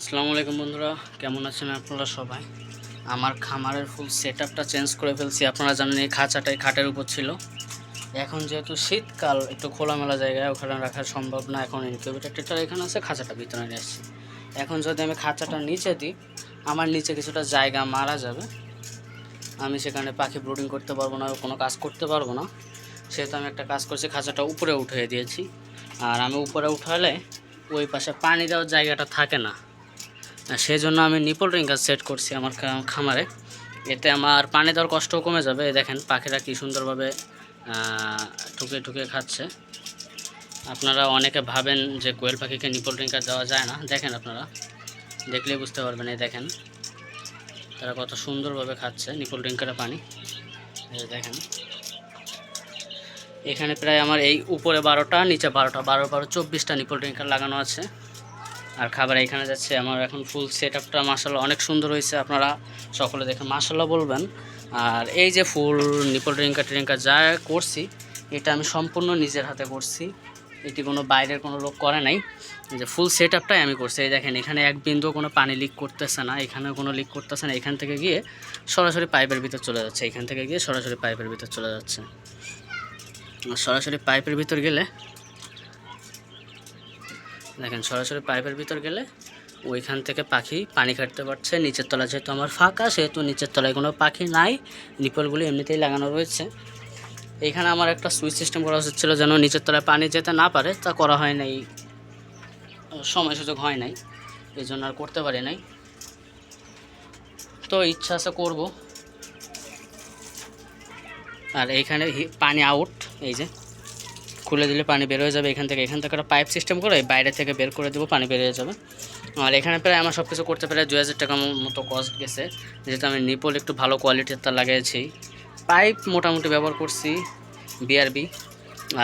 আসসালামু আলাইকুম বন্ধুরা, কেমন আছেন আপনারা সবাই? আমার খামারের ফুল সেট চেঞ্জ করে ফেলছি। আপনারা জানেন এই খাঁচাটাই খাটের উপর ছিল। এখন যেহেতু শীতকাল, একটু খোলামেলা জায়গায় ওখানে রাখা সম্ভব না। এখন ইনকিউবেটারটা এখানে আছে, খাঁচাটা ভিতরে নিয়ে আসছি। এখন যদি আমি খাঁচাটা নিচে দিই, আমার নিচে কিছুটা জায়গা মারা যাবে। আমি সেখানে পাখি ব্রুডিং করতে পারব না, কোনো কাজ করতে পারব না। সেহেতু আমি একটা কাজ করছি, খাঁচাটা উপরে উঠিয়ে দিয়েছি। আর আমি উপরে উঠালে ওই পাশে পানি দেওয়ার জায়গাটা থাকে না। সেই জন্য আমি নিপল রিঙ্গার সেট করছি আমার খামারে। এতে আমার পানি দেওয়ার কষ্টও কমে যাবে। দেখেন, পাখিরা কী সুন্দরভাবে ঠুকে ঠুকে খাচ্ছে। আপনারা অনেকে ভাবেন যে কোয়েল পাখিকে নিপল রিঙ্গার দেওয়া যায় না। দেখেন আপনারা, দেখলেই বুঝতে পারবেন, এই দেখেন। তারা কত সুন্দরভাবে খাচ্ছে নিপল রিঙ্কারের পানি। দেখেন। এখানে প্রায় আমার এই উপরে বারোটা, নিচে বারোটা, বারো বারো, চব্বিশটা নিপল রিঙ্কার লাগানো আছে। আর খাবার এখানে যাচ্ছে, আমার এখন ফুল সেট আপটা মাসাল্লাহ অনেক সুন্দর হয়েছে, আপনারা সকলে দেখে মাসাল্লাহ বলবেন। আর এই যে ফুল নিপল রিঙ্কা টিঙ্কা যা করছি, এটা আমি সম্পূর্ণ নিজের হাতে করছি, এটি কোনো বাইরের কোনো লোক করে নাই। যে ফুল সেট আপটাই আমি করছি, এই দেখেন এখানে এক বিন্দু কোনো পানি লিক করতেছে না, এখানেও কোনো লিক করতেছে না, এখান থেকে গিয়ে সরাসরি পাইপের ভিতর চলে যাচ্ছে, এখান থেকে গিয়ে সরাসরি পাইপের ভিতর চলে যাচ্ছে। সরাসরি পাইপের ভিতর গেলে দেখেন, সরাসরি পাইপের ভিতর গেলে ওইখান থেকে পাখি পানি খাটতে পারছে। নিচের তলা যেহেতু আমার ফাঁকা, সেহেতু নিচের তলায় কোনো পাখি নাই। নিপলগুলি এমনিতেই লাগানো রয়েছে। এইখানে আমার একটা সুইচ সিস্টেম করা উচিত ছিল যেন নিচের তলায় পানি যেতে না পারে। তা করা হয় নাই। সময় সুযোগ হয় নাই। এই জন্য আর করতে পারি নাই। তো ইচ্ছা আছে করব। আর এইখানে পানি আউট এই যে। খুলে দিলে পানি বের হয়ে যাবে এখান থেকে। এখান থেকে একটা পাইপ সিস্টেম করে বাইরে থেকে বের করে দেবো, পানি বেরিয়ে যাবে। আর এখানে প্রায় আমার সব কিছু করতে প্রায় দু হাজার টাকা মতো কস্ট গেছে। যেহেতু আমি নিপল একটু ভালো কোয়ালিটির তার লাগিয়েছি পাইপ মোটামুটি ব্যবহার করছি বিআরবি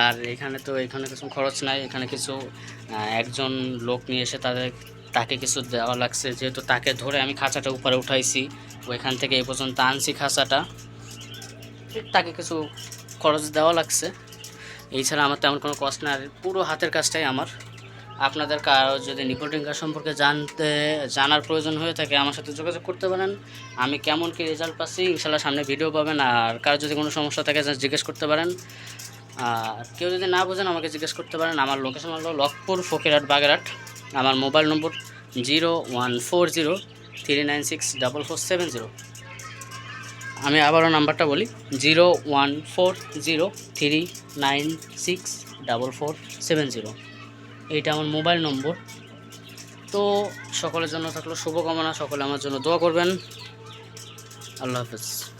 আর এখানে তো এখানে কিছু খরচ নাই, এখানে কিছু একজন লোক নিয়ে এসে তাদের, তাকে কিছু দেওয়া লাগছে। যেহেতু তাকে ধরে আমি খাঁচাটা উপরে উঠাইছি, ওইখান থেকে এই পর্যন্ত আনছি খাঁচাটা। তাকে কিছু খরচ দেওয়া লাগছে। এছাড়া আমার তেমন কোনো কষ্ট না পুরো হাতের কাজটাই আমার। আপনাদের কারও যদি নিপোটিং কাজ সম্পর্কে জানতে, জানার প্রয়োজন হয়ে থাকে, আমার সাথে যোগাযোগ করতে পারেন। আমি কেমন কি রেজাল্ট পাচ্ছি ইনশাল্লাহ সামনে ভিডিও পাবেন। আর কারও যদি কোনো সমস্যা থাকে জিজ্ঞেস করতে পারেন। আর কেউ যদি না বোঝেন, আমাকে জিজ্ঞেস করতে পারেন। আমার লোকেশন হলো লক্ষপুর ফকিরহাট, বাগেরহাট। আমার mobile number zero one four zero three nine six double four seven zero আমি আবারও নাম্বারটা বলি, zero one four zero three nine six double four seven zero. এইটা আমার মোবাইল নম্বর। তো সকলের জন্য থাকল শুভকামনা, সকলে আমার জন্য দোয়া করবেন। আল্লাহ হাফেজ।